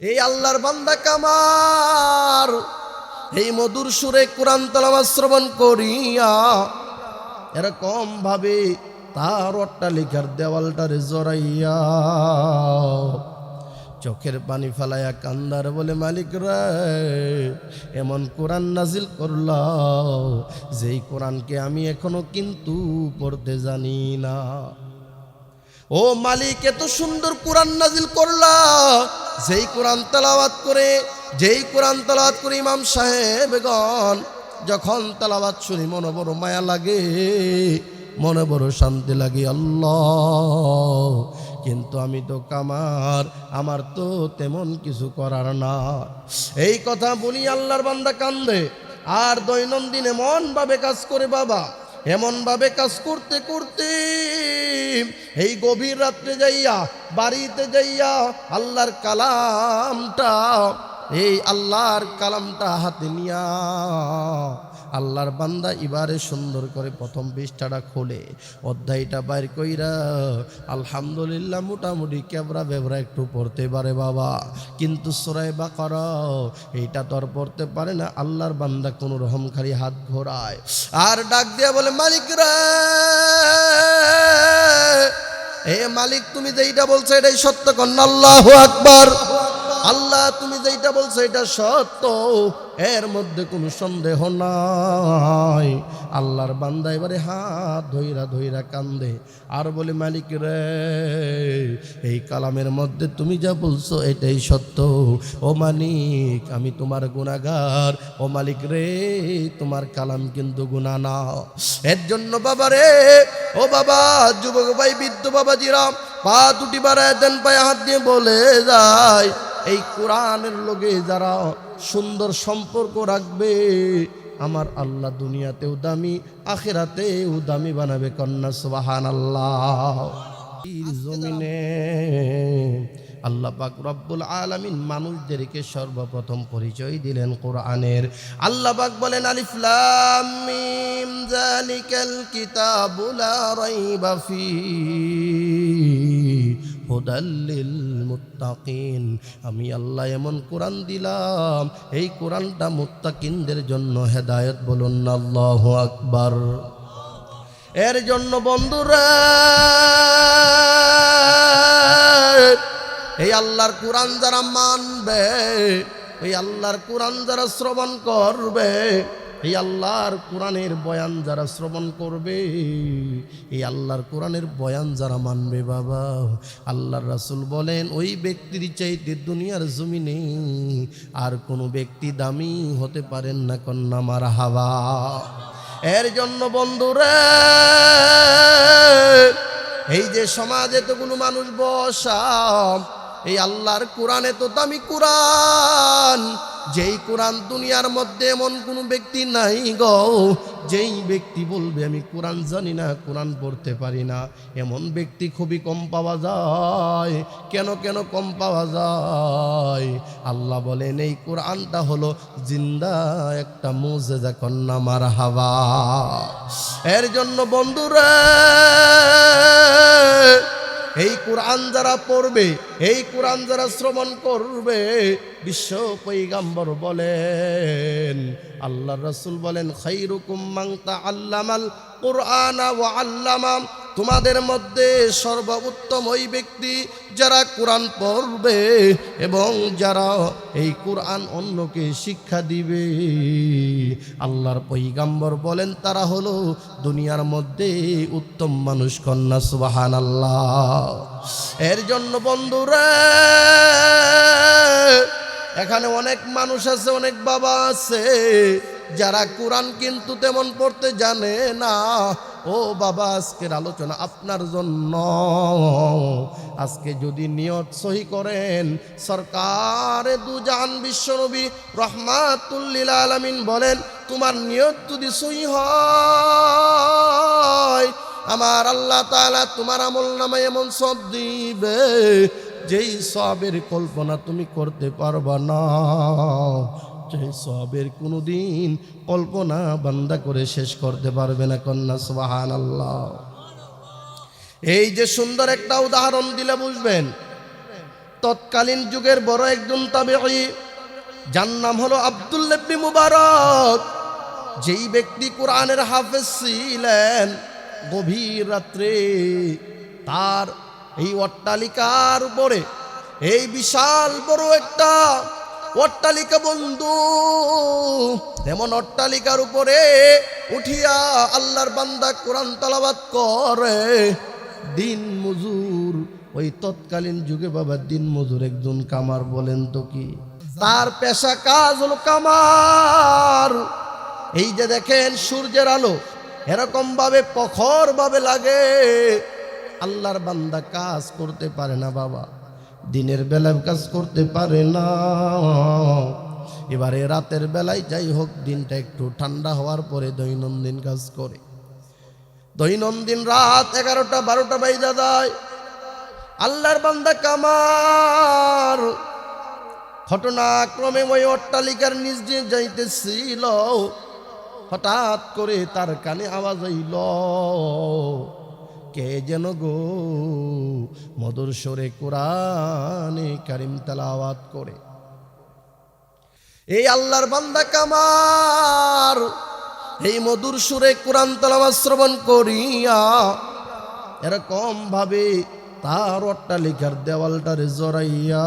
এই আল্লাহর বান্দা কামার। এই মধুর সুরে কোরআন তালাবাত শ্রবণ করিয়া এরকম ভাবে তার অট্টালিকার দেওয়ালটারে জড়াইয়া চোখের পানি ফেলাইয়া কান্দার বলে, মালিক এমন কোরআন নাজিল করল যেই কোরআনকে আমি এখনও কিন্তু পড়তে জানি না। ও মালিক, এত সুন্দর কোরআন নাজিল করলা। যেই কোরআন তালাওয়াত করে, যেই কোরআন তালাওয়াত করে ইমাম সাহেবগণ, যখন তালাওয়াত শুনি মনে বড় মায়া লাগে, মনে বড় শান্তি লাগে, আল্লাহ। কিন্তু আমি তো কামার, আমার তো তেমন কিছু করার না। এই কথা বলি আল্লাহর বান্দা কান্দে, আর দৈনন্দিন এমন ভাবে কাজ করে বাবা। এমন ভাবে কাজ করতে করতে এই গভীর রাত্রে যাইয়া, বাড়িতে যাইয়া আল্লাহর কালামটা, এই আল্লাহর কালামটা হাতে নিয়া আল্লাহর বান্দা এবারে সুন্দর করে প্রথম পৃষ্ঠাটা খোলে, অধ্যায়টা বাইর কইরা, আলহামদুলিল্লাহ, মোটামুটি কেবরা বেবরা একটু পড়তে পারে বাবা, কিন্তু সোরাই বা কর এইটা তো আর পড়তে পারে না, আল্লাহর বান্দা কোনো খালি হাত ঘোরায়। আর ডাক দিয়া বলে, মালিক রে, এ মালিক তুমি যেইটা বলছো এটাই সত্য কন্যা আল্লাহ আকবার। আল্লাহ, তুমি যেইটা বলছো এটা সত্য। এর মধ্যে কোনো সন্দেহ নাই। আল্লাহর বান্দা এবারে হাত ধইরা ধইরা কান্দে। আর বলে, মালিক রে, এই কালামের মধ্যে তুমি যা বলছো এটাই সত্য। ও মালিক, আমি তোমার গুণাগার ও মালিক রে, তোমার কালাম কিন্তু গুণা না। এর জন্য বাবা রে, ও বাবা, যুবক ভাই, বৃদ্ধ বাবাজিরা, পা দুটি বাড়ায় দেন, পায়ে হাত দিয়ে বলে যায় এই কোরআনের লোকে যারা সুন্দর সম্পর্ক রাখবে, আমার আল্লাহ দুনিয়াতেও দামি, আখেরাতেও দামি বানাবে কন্যা সুবাহান আল্লাহ জমিনে আল্লাহ পাক রব্বুল আলামিন মানুষদেরকে সর্বপ্রথম পরিচয় দিলেন কোরআনের। আল্লাহ পাক বলেন, আলিফ লাম মিম জালিকাল কিতাবু লা রাইবা ফি। হুদাল্লিল মুত্তাকিন আমি আল্লাহ এমন কোরআন দিলাম, এই কোরআনটা মুত্তাকিনদের জন্য হেদায়েত বলুন আল্লাহু আকবার। এর জন্য বন্ধুরা, এই আল্লাহর কোরআন যারা মানবে, এই আল্লাহর কোরআন যারা শ্রবণ করবে এই আল্লাহর কোরআনের বয়ান যারা শ্রবণ করবে, এই আল্লাহর কোরআনের বয়ান যারা মানবে বাবা, আল্লাহর রাসুল বলেন, ওই ব্যক্তির চাইতে দুনিয়ার জমিনে আর কোনো ব্যক্তি দামি হতে পারেন না কন্যা মার হাওয়া। এর জন্য বন্ধুরা, এই যে সমাজে কোনো মানুষ বসা এই আল্লাহর কোরআনে তো দামি কোরআন। যেই কোরআন দুনিয়ার মধ্যে এমন কোনো ব্যক্তি নাই গো, যেই ব্যক্তি বলবে, আমি কোরআন জানি না, কোরআন পড়তে পারি না। এমন ব্যক্তি খুবই কম পাওয়া যায়। কেন কেন কম পাওয়া যায়? আল্লাহ বলেন, এই কোরআনটা হলো জিন্দা একটা মুজেজা কন্যা মার হাওয়া। এর জন্য বন্ধুরা এই কোরআন যারা পড়বে, এই কোরআন যারা শ্রবণ করবে, বিশ্ব পৈগাম্বর বলেন আল্লাহ রসুল বলেন খৈরুকুম মাংতা আল্লামাল কোরআন ও আল্লামাম তোমাদের মধ্যে সর্বোত্তম ওই ব্যক্তি যারা কোরআন পড়বে এবং যারা এই কোরআন অন্যকে শিক্ষা দিবে। আল্লাহর পৈগাম্বর বলেন, তারা হলো দুনিয়ার মধ্যে উত্তম মানুষ কন্যা সুবাহান আল্লাহ এর জন্য বন্ধুরা, এখানে অনেক মানুষ আছে, অনেক বাবা আছে। যারা কোরআন কিন্তু তেমন পড়তে জানে না, ও বাবা, আজকের আলোচনা আপনার জন্য। আজকে যদি নিয়ত সহি করেন, সরকারে দুজান বিশ্বনবী রহমাতুল্লিল আলমিন বলেন, তোমার নিয়ত যদি সহি হয়, আমার আল্লাহ তাআলা তোমার আমল নামে এমন সব দিবে, যেই সবের কল্পনা তুমি করতে পারবা না। সেই সবের কোনো দিন কল্পনা বান্দা করে শেষ করতে পারবে না কন্যা সুবাহান আল্লাহ এই যে সুন্দর একটা উদাহরণ দিলে বুঝবেন, তৎকালীন যুগের বড় একজন তাবেঈ, যার নাম হলো আব্দুল্লাবনি মুবারক, যেই ব্যক্তি কোরআনের হাফেজ ছিলেন গভীর রাত্রে, তার এই অট্টালিকার উপরে, এই বিশাল বড় একটা অট্টালিকা বন্ধু, তেমন অট্টালিকার উপরে উঠিয়া আল্লাহর বান্দা কোরআন তালাবাত করে। দিন মজুর, ওই তৎকালীন যুগে বাবা দিন মজুর একজন কামার বলেন তো কি? তার পেশা কাজ হলো কামার। এই যে দেখেন সূর্যের আলো এরকম ভাবে প্রখর ভাবে লাগে। আল্লাহর বান্দা কাজ করতে পারে না বাবা। দিনের বেলায় কাজ করতে পারে না এবারে রাতের বেলায় যাই হোক, দিনটা একটু ঠান্ডা হওয়ার পরে দৈনন্দিন কাজ করে। দৈনন্দিন রাত এগারোটা, বারোটা বাইজা যায়। আল্লাহর বান্দা কামার। ঘটনাক্রমে ওই অট্টালিকার নিজ দিয়ে যাইতেছিল। হঠাৎ করে তার কানে আওয়াজ হইল কে যেন গো? মধুর সরে কোরআনে কারিম তালাওয়াত করে। এই আল্লাহর বান্দা কামার, এই মধুর সুরে কোরআন তালাওয়াত শ্রবণ করিয়া এরকম ভাবে তার অট্টালিকার দেওয়ালটারে জড়াইয়া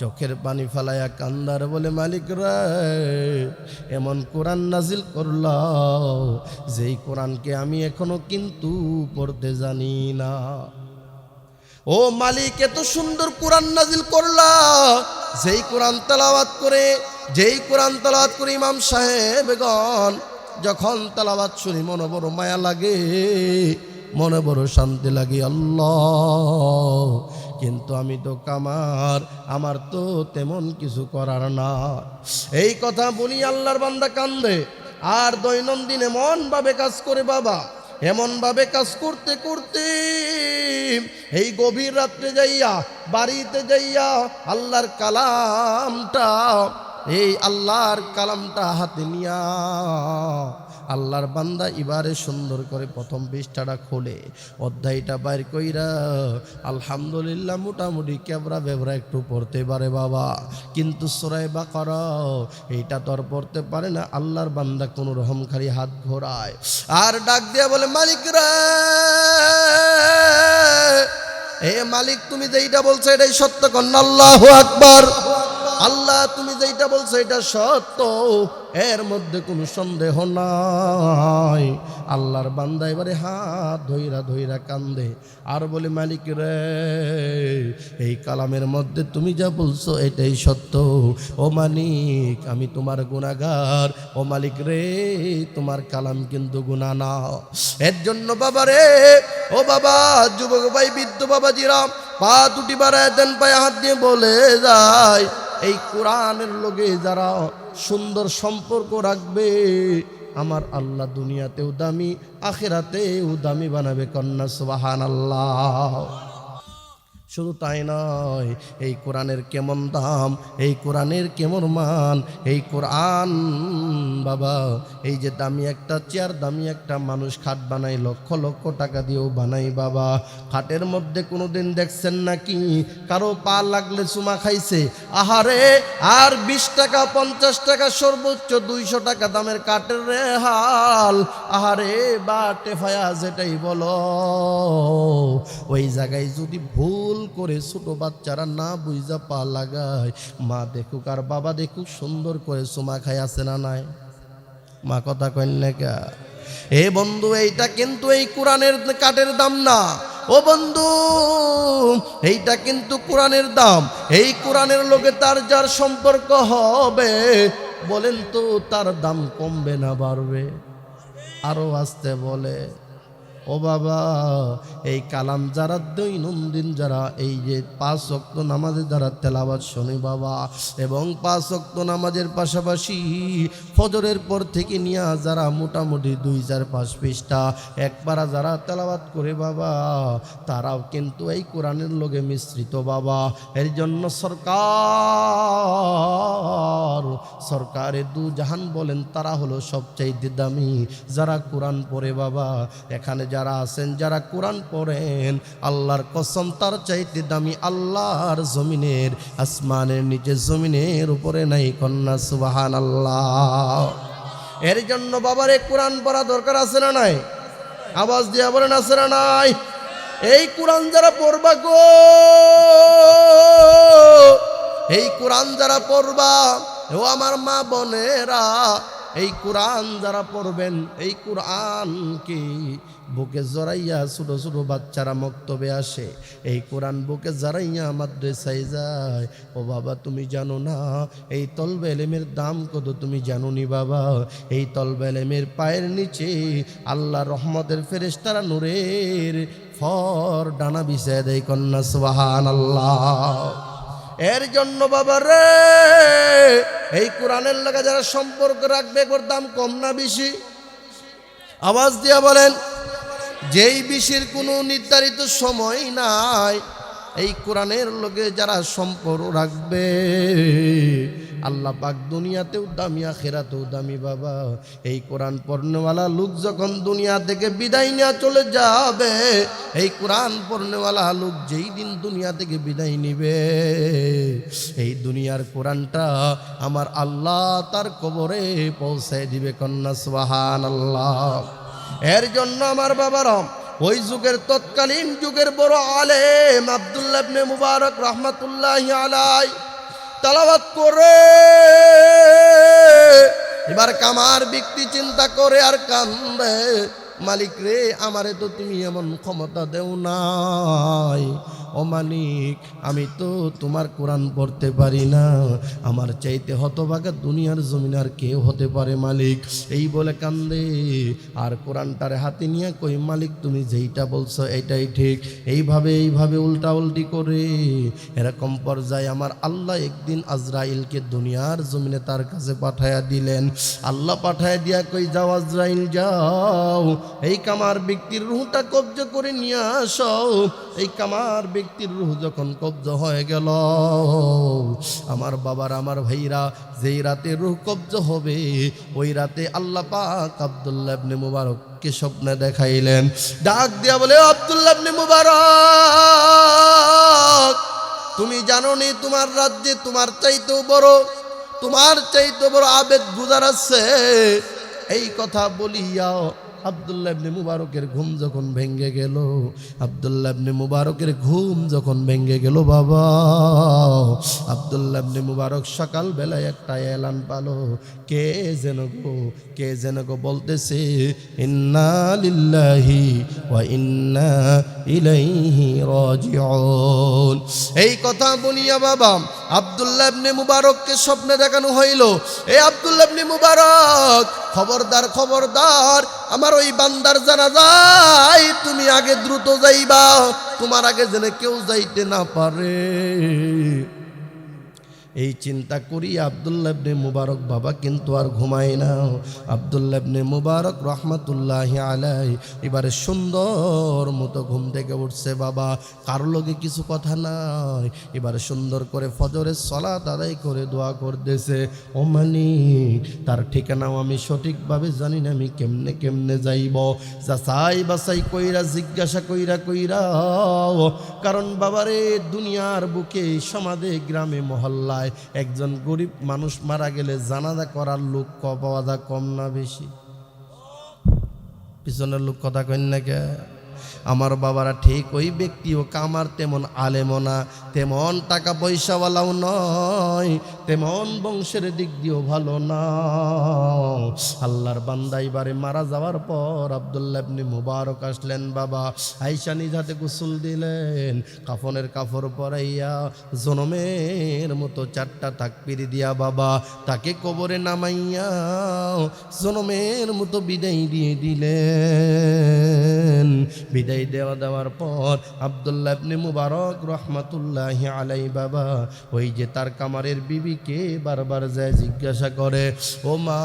চোখের পানি ফালাইয়া কান্দার বলে, মালিক এমন কোরআন নাজিল করল যেই কোরআনকে আমি এখনও কিন্তু পড়তে জানি না। ও মালিক, এত সুন্দর কোরআন নাজিল করলা যেই কোরআন তালাওয়াত করে, যেই কোরআন তালাওয়াত করে ইমাম সাহেবগণ, যখন তালাওয়াত শুনি মনে বড় মায়া লাগে মনে বড় শান্তি লাগে, আল্লাহ। কিন্তু আমি তো কামার, আমার তো তেমন কিছু করার না। এই কথা বলি আল্লাহর বান্দা কান্দে, আর দৈনন্দিন এমন ভাবে কাজ করে বাবা এমন ভাবে কাজ করতে করতে এই গভীর রাত্রে যাইয়া, বাড়িতে যাইয়া আল্লাহর কালামটা, এই আল্লাহর কালামটা হাতে নিয়া আল্লাহর বান্দা এবারে সুন্দর করে প্রথম পৃষ্ঠাটা খোলে, অধ্যায়টা বাইর কইরা, আলহামদুলিল্লাহ, মোটামুটি ক্যাবরা বেবরা একটু পড়তে পারে বাবা, কিন্তু সরাই বা কর এইটা তো আর পড়তে পারে না, আল্লাহর বান্দা কোনো রকম খালি হাত ঘোরায়। আর ডাক দিয়া বলে, মালিক রে, এ মালিক, তুমি যেইটা বলছো, এটাই সত্য কন্যা আল্লাহ আকবার। আল্লাহ, তুমি যেইটা বলছো এটা সত্য, এর মধ্যে কোনো সন্দেহ নাই। আল্লাহর বান্দা এবারে হাত ধইরা ধইরা কান্দে। আর বলে, মালিক রে, এই কালামের মধ্যে তুমি যা বলছো এটাই সত্য। ও মালিক, আমি তোমার গুণাগার ও মালিক রে, তোমার কালাম কিন্তু গুণা না। এর জন্য বাবা রে, ও বাবা, যুবক ভাই, বৃদ্ধ বাবাজিরা, পা দুটি বাড়ায় দেন, পায়ে হাত দিয়ে বলে যায় এই কোরআনের লোকে যারা সুন্দর সম্পর্ক রাখবে, আমার আল্লাহ দুনিয়াতেও দামি, আখেরাতেও দামি বানাবে কন্যা সুবাহান আল্লাহ শুধু তাই নয়, এই কোরআনের কেমন দাম, এই কোরআনের কেমন মান, এই কোরআন বাবা, এই যে দামি একটা চেয়ার, দামি একটা মানুষ খাট বানাই লক্ষ লক্ষ টাকা দিয়েও বানাই বাবা। খাটের মধ্যে কোনো দিন দেখছেন নাকি? কারও পা লাগলে চুমা খাইছে। আহারে, আর বিশ টাকা, পঞ্চাশ টাকা, সর্বোচ্চ দুইশো টাকা দামের কাঠের রেহাল আহারে বা টেফায়া যেটাই বলো। ওই জায়গায় যদি ভুল করে ছোট বাচ্চারা না বুঝা পা লাগায়। মা দেখুক আর বাবা দেখুক সুন্দর করে চুমা খাই আছে না নাই? মা কথা কন্যা এ বন্ধু, এইটা কিন্তু এই কোরআনের কাঠের দাম না। ও বন্ধু, এইটা কিন্তু কোরআনের দাম। এই কোরআনের লোকে তার যার সম্পর্ক হবে, বলেন তো তার দাম কমবে না বাড়বে? আরও আসতে বলে। ও বাবা, এই কালাম যারা দৈনন্দিন, যারা এই যে পাঁচ অক্ত নামাজে যারা তেলাবাদ শোনে বাবা, এবং পাঁচ অক্ত নামাজের পাশাপাশি ফজরের পর থেকে নিয়ে যারা মোটামুটি দুই চার পাঁচ পৃষ্ঠা, একবারা যারা তেলাবাদ করে বাবা, তারাও কিন্তু এই কোরআনের লোকে মিশ্রিত বাবা। এর জন্য সরকার সরকারের দু জাহান বলেন, তারা হলো সবচাইতে দামি। যারা কোরআন পড়ে বাবা, এখানে যারা আছেন, যারা কোরআন পড়েন, আল্লাহর কসম, তার চাইতে দামি আল্লাহর জমিনের, আসমানের নিচে জমিনের উপরে নাই কন্যা সুবাহান আল্লাহ এর জন্য বাবার বাবারে কোরআন পড়া দরকার আছে না নাই? আওয়াজ দিয়া বলেন, আছে না নাই? এই কোরআন যারা পড়বা গো, এই কোরআন যারা পড়বা, ও আমার মা বোনেরা, এই কোরআন যারা পড়বেন, এই কোরআন কি বুকে জড়াইয়া ছোট ছোট বাচ্চারা মক্তবে আসে। এই কোরআন বুকে জড়াইয়া মাদ্রাসায় যায়। ও বাবা, তুমি জানো না, এই তলবে এলেমের দাম কত তুমি জানো নি বাবা? এই তলবে এলেমের পায়ের নিচে আল্লাহ রহমতের ফেরেশতারা নূরের ফর ডানা বিছায় দেয় কন্যা সুবাহান আল্লাহ এর জন্য বাবা রে, এই কোরআনের লাগা যারা সম্পর্ক রাখবে ওর দাম কম না বেশি? আওয়াজ দিয়া বলেন যেই বিষের কোনো নির্ধারিত সময় নাই, এই কোরআনের লোকে যারা সম্পর্ক রাখবে, আল্লাহ পাক দুনিয়াতেও দামি, আখেরাতেও দামি বাবা। এই কোরআন পড়নেওয়ালা লোক যখন দুনিয়া থেকে বিদায় নেওয়া চলে যাবে, এই কোরআন পড়নেওয়ালা লোক যেই দিন দুনিয়া থেকে বিদায় নিবে, এই দুনিয়ার কোরআনটা আমার আল্লাহ তার কবরে পৌঁছায় দিবে, কন্যা সুবাহান আল্লাহ এর জন্য আমার বাবারা ওই যুগের তৎকালীন যুগের বড় আলেম আবদুল্লাহ মুবারক রহমাতুল্লাহ আলাই তালাবাত করে। এবার কামার ব্যক্তি চিন্তা করে আর কান্দে, মালিক রে, আমারে তো তুমি এমন ক্ষমতা দেও নাই। ও মালিক, আমি তো তোমার কোরআন পড়তে পারি না। আমার চাইতে হতভাগা দুনিয়ার জমিন আর কেউ হতে পারে মালিক। এই বলে কান্দে। আর কোরআনটার হাতে নিয়ে কই, মালিক, তুমি যেইটা বলছো এটাই ঠিক। এইভাবে এইভাবে উল্টা উল্টি করে। এরকম পর্যায়ে আমার আল্লাহ একদিন আজরাইলকে দুনিয়ার জমিনে তার কাছে পাঠায়া দিলেন। আল্লাহ পাঠায়া দিয়া কই, যাও আজরাইল, যাও। এই কামার ব্যক্তির রুহটা কব্জ করে নিয়ে আসো। এই কামার ব্যক্তির রুহ যখন কব্জ হয়ে গেল, আমার বাবার, আমার ভাইরা, যেই রাতে রুহ কব্জ হবে, ওই রাতে আল্লাহ পাক আব্দুল্লাহ ইবনে মুবারককে স্বপ্নে দেখাইলেন। ডাক দিয়া বলে "ও আব্দুল্লাহ ইবনে মুবারক, তুমি জানো নি তোমার রাজ্যে তোমার চাইতেও বড়, তোমার চাইতে বড় আবেদ গুজার আছে? এই কথা বলিয়া আবদুল্লাহ ইবনে মুবারকের ঘুম যখন ভেঙ্গে গেল, আবদুল্লাহ মুবারকের ঘুম যখন ভেঙ্গে গেল, বাবা, আবদুল্লাহ মুবারক সকাল বেলায় একটা এলান পালো। কে যেন গো, কে যেন গো বলতেছে, ইন্না লিল্লাহি ওয়া ইন্না ইলাইহি রাজিউন। এই কথা বলিয়া বাবা, আবদুল্লাহ মুবারককে স্বপ্নে দেখানো হইল। এ আবদুল্লাহ মুবারক খবরদার খবরদার আমার ওই বান্দার জানা যায় তুমি আগে দ্রুত যাইবা, তোমার আগে যেন কেউ যাইতে না পারে। এই চিন্তা করি আবদুল্লাহ ইবনে মুবারক বাবা কিন্তু আর ঘুমায় না। আবদুল্লাহ ইবনে মুবারক রহমাতুল্লাহ আলাই এবারে সুন্দর মতো ঘুম থেকে উঠছে বাবা, কারও লগে কিছু কথা নাই। এবারে সুন্দর করে ফজরের সলাত আদায় করে দোয়া করতেছে। ও তার ঠিকানাও আমি সঠিকভাবে জানি না, আমি কেমনে কেমনে যাইব? যাচাই বাছাই কইরা, জিজ্ঞাসা কইরা কইরা কারণ বাবারে, দুনিয়ার বুকে সমাধে গ্রামে, মহল্লায় একজন গরিব মানুষ মারা গেলে জানাজা করার লোক ক পাওয়া যায় কম না বেশি? পিছনের লোক কথা কন্যাকে আমার বাবারা ঠিক ওই ব্যক্তিও কামার তেমন আলেমও না। তেমন টাকা পয়সাওয়ালাও নয়। তেমন বংশের দিক দিয়েও ভালো না। আল্লাহর বান্দা এবারে মারা যাওয়ার পর আবদুল্লাহ ইবনে মুবারক আসলেন, বাবা আইসা নিজ হাতে গোসল দিলেন। কাফনের কাপড় পরাইয়া জনমের মতো চারটা তাকপিরি দিয়া, বাবা, তাকে কবরে নামাইয়া জনমের মতো বিদায় দিয়ে দিলেন। বিদায় দেওয়া দেওয়ার পর আবদুল্লাহ ইবনে মুবারক রহমাতুল্লাহ আলাই বাবা, ওই যে তার কামারের বিবিকে বারবার যায় জিজ্ঞাসা করে, ও মা,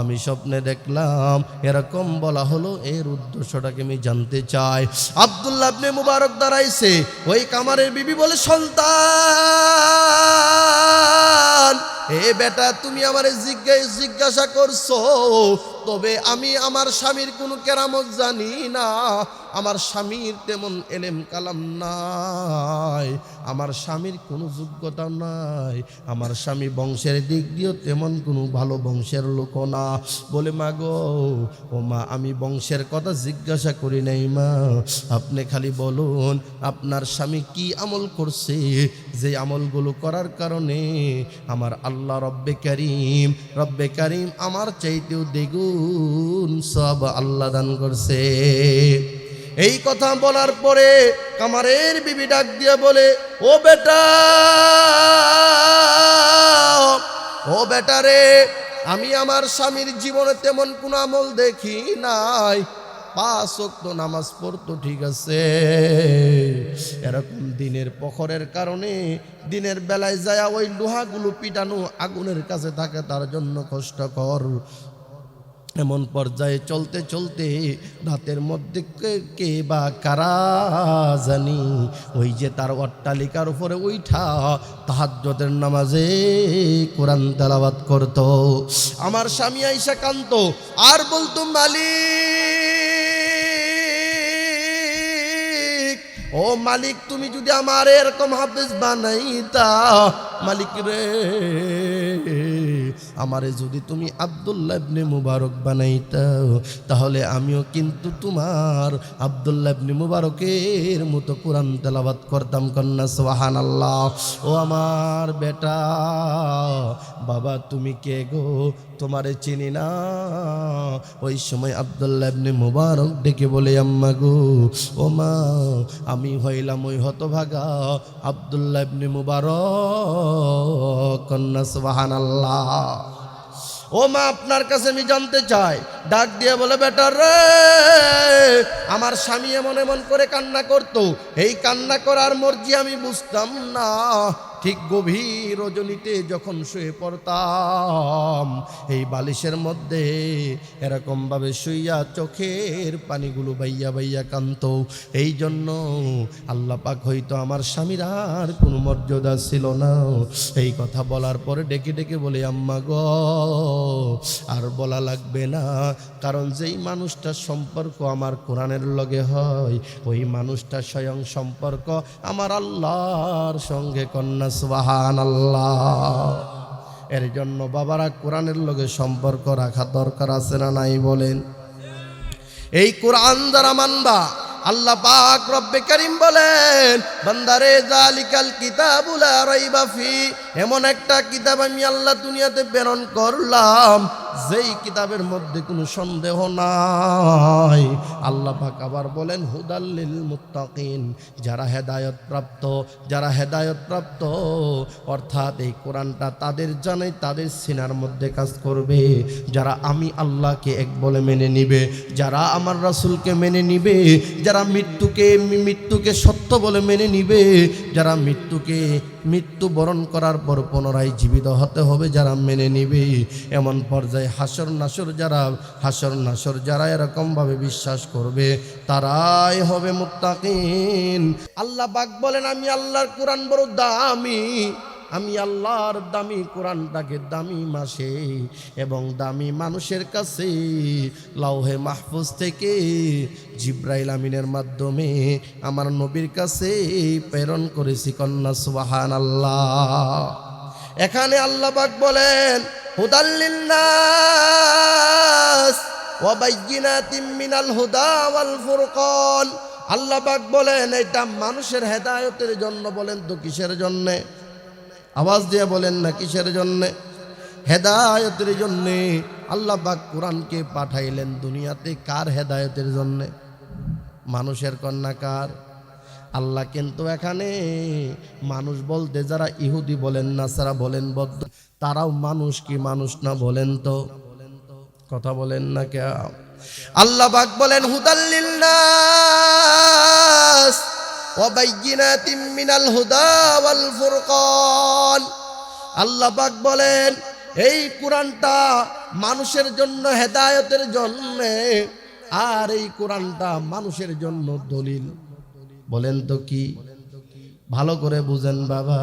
আমি স্বপ্নে দেখলাম এরকম বলা হলো, এর উদ্দেশ্যটাকে আমি জানতে চাই? আবদুল্লাহ ইবনে মুবারক দাঁড়াইছে, ওই কামারের বিবি বলে, সন্তান, এ বেটা তুমি আমার জিজ্ঞাসা জিজ্ঞাসা করছ তবে আমি আমার স্বামীর কোনো কেরামত জানি না। আমার স্বামীর তেমন এলেম কালাম নাই। আমার স্বামীর কোনো যোগ্যতা নাই। আমার স্বামী বংশের দিক দিয়েও তেমন কোনো ভালো বংশের লোক না। বলে, মা গো, ও মা, আমি বংশের কথা জিজ্ঞাসা করি নাই, মা। আপনি খালি বলুন, আপনার স্বামী কি আমল করছে? যে আমলগুলো করার কারণে আমার আল্লাহ রব্বে করিম রব্বে করিম আমার চাইতেও দ্বিগুণ সব আল্লাহ দান করছে। এই কথা বলার পরে কামারের বিবি ডাক দিয়ে বলে, ও বেটা ও বেটা রে, আমি আমার স্বামীর জীবনে তেমন কোন আমল দেখি নাই। পাঁচ নামাজ পড়তো, ঠিক আছে। এরকম দিনের পখরের কারণে দিনের বেলায় যায় ওই লোহাগুলো পিটানো আগুনের কাছে থাকে, তার জন্য কষ্টকর। এমন পর্যায়ে চলতে চলতে রাতের মধ্যে কে বা কারা জানি? ওই যে তার অট্টালিকার উপরে উইঠা তাহাজ্জদের নামাজে কোরআন তেলাবাত করত। আমার স্বামী আইসা কান্ত আর বলতো, মালিক, ও মালিক, তুমি যদি আমার এরকম হাফেজ বানাইতা, মালিক রে আমারে যদি তুমি আবদুল্লাহ ইবনে মুবারক বানাইতা তাহলে আমিও কিন্তু তোমার আবদুল্লাহ ইবনে মুবারকের মতো কোরআন তেলাবাত করতাম কন্যা সোহান আল্লাহ ও আমার বেটা, বাবা তুমি কে গো? তোমারে চিনি না? ওই সময় আবদুল্লাহ ইবনে মুবারক ডেকে বলে, আম্মা গো, ও মা, আমি হইলাম ওই হতভাগা আবদুল্লাহ ইবনে মুবারক, কন্যা, সুবহানাল্লাহ। ও মা আপনার কাছে আমি জানতে চাই ডাক দিয়ে বলে বেটার রে, আমার স্বামী এমন এমন করে কান্না করতো। এই কান্না করার মর্জি আমি বুঝতাম না। ঠিক গভীর রজনীতে যখন শুয়ে পড়তাম, এই বালিশের মধ্যে এরকমভাবে শুইয়া চোখের পানিগুলো বাইয়া বাইয়া কান্ত এই জন্য আল্লাহ পাক হয়তো আমার স্বামীর আর কোনো মর্যাদা ছিল না। এই কথা বলার পরে ডেকে ডেকে বলে, আম্মা গ, আর বলা লাগবে না। কারণ যেই মানুষটার সম্পর্ক আমার কোরআনের লগে হয়, ওই মানুষটা স্বয়ং সম্পর্ক আমার আল্লাহর সঙ্গে কন্যা সুবাহান আল্লাহ এর জন্য বাবারা কোরআনের লগে সম্পর্ক রাখা দরকার আছে না নাই বলেন? এই কোরআন দ্বারা মানবা, আল্লাহ পাক রব্বে করিম বলেন, বান্দারে জালিকাল কিতাবুলা রাইবা ফি এমন একটা কিতাব আমি আল্লাহ দুনিয়াতে প্রেরণ করলাম, যেই কিতাবের মধ্যে কোনো সন্দেহ নাই। আল্লাহ পাক আবার বলেন হুদাল্লিল মুত্তাকিন যারা হেদায়ত প্রাপ্ত যারা হেদায়ত প্রাপ্ত অর্থাৎ এই কোরআনটা তাদের জানে, তাদের সিনার মধ্যে কাজ করবে। যারা আমি আল্লাহকে এক বলে মেনে নিবে, যারা আমার রাসূলকে মেনে নিবে, যারা মৃত্যুকে মৃত্যুকে সত্য বলে মেনে নিবে, যারা মৃত্যুকে মৃত্যু বরণ করার পর পুনরায় জীবিত হতে হবে যারা মেনে নিবে। এমন পর্যায়ে হাসর নাসর যারা, হাসর নাসর যারা এরকমভাবে বিশ্বাস করবে, তারাই হবে মুত্তাকিন। আল্লাহ বাক বলেন, আমি আল্লাহর কোরআন বড় দামি। আমি আল্লাহর দামি কোরআনটাকে দামি মাসে এবং দামি মানুষের কাছে লাউহে মাহফুজ থেকে জিব্রাইল আমিনের মাধ্যমে আমার নবীর কাছে প্রেরণ করেছি কন্যা সুবাহান আল্লাহ এখানে আল্লাহ পাক বলেন হুদাল্লিন্নাস ওয়াবাইয়িনাতিম মিনাল হুদা ওয়াল ফুরকান। আল্লাহ পাক বলেন, এটা মানুষের হেদায়তের জন্য বলেন তো কিসের জন্যে? আওয়াজ দিয়ে বলেন না কিসের জন্যে? হেদায়তের জন্যে। আল্লাহ পাক কোরআনকে পাঠাইলেন দুনিয়াতে। কার হেদায়তের জন্যে? মানুষের কন্যা কার? আল্লাহ কিন্তু এখানে মানুষ বলতে যারা ইহুদি বলেন না সারা বলেন, বদ্ধ, তারাও মানুষ কি মানুষ না বলেন তো? কথা বলেন না কে আল্লাহ বলেন হুদাল্লিল্লাস মিনাল হুদা ওয়াল ফুরকান। আল্লাহ পাক বলেন, এই কোরআনটা মানুষের জন্য হেদায়তের জন্য, আর এই কোরআনটা মানুষের জন্য দলিল। বলেন তো কি? ভালো করে বুঝেন বাবা।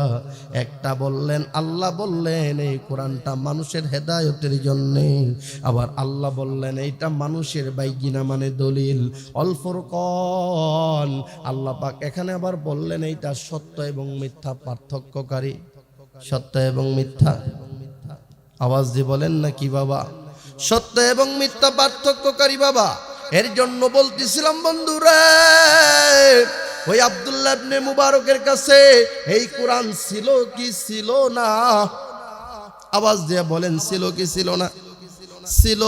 একটা বললেন, আল্লাহ বললেন, এই কোরআনটা মানুষের হেদায়তের জন্যে। আবার আল্লাহ বললেন, এইটা মানুষের বাইগিনা মানে দলিল। অল্পর কন। আল্লাহ পাক এখানে আবার বললেন, এইটা সত্য এবং মিথ্যা, পার্থক্যকারী। সত্য এবং মিথ্যা। আওয়াজ দিয়ে বলেন না কি বাবা? সত্য এবং মিথ্যা পার্থক্যকারী বাবা। এর জন্য বলতেছিলাম, বন্ধুরা ওই আব্দুল্লাহ মুবারকের কাছে, এই কোরআন ছিল কি ছিল না? আওয়াজ দিয়ে বলেন, ছিল কি ছিল না? ছিল।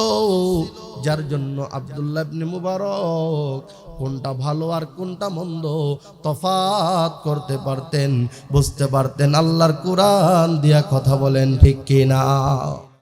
যার জন্য আব্দুল্লাহ মুবারক কোনটা ভালো আর কোনটা মন্দ তফাত করতে পারতেন, বুঝতে পারতেন। আল্লাহর কোরআন দিয়া কথা বলেন, ঠিক কি না